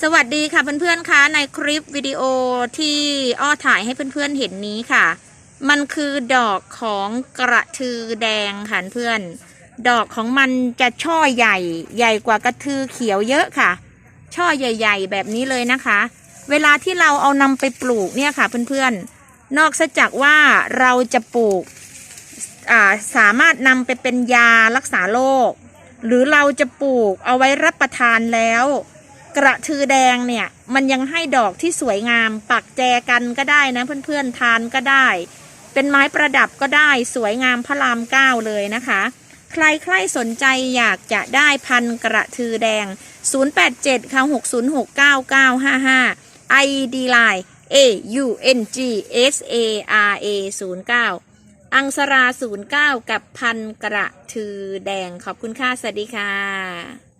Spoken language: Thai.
สวัสดีค่ะเพื่อนๆคะในคลิปวิดีโอที่อ้อถ่ายให้เพื่อนๆเห็นนี้ค่ะ มันคือดอกของกระทือแดงค่ะเพื่อน ดอกของมันจะช่อใหญ่ใหญ่กว่ากระทือเขียวเยอะค่ะ ช่อใหญ่ ๆ แบบนี้เลยนะคะ เวลาที่เราเอานำไปปลูกเนี่ยค่ะเพื่อนๆ นอกจากว่าเราจะปลูกาสามารถนำไปเป็นยารักษาโรคหรือเราจะปลูกเอาไว้รับประทานแล้ว กระทือแดงเนี่ยมันยังให้ดอกที่สวยงาม ปักแจกันก็ได้นะเพื่อนๆทานก็ได้ เป็นไม้ประดับก็ได้สวยงามพระรามเก้าเลยนะคะ ใครใครสนใจอยากจะได้พันกระทือแดง 087ค่ะ6069955 ID Line A U N G S A R A 09อังสรา 09 กับพันกระทือแดงขอบคุณค่ะ สวัสดีค่ะ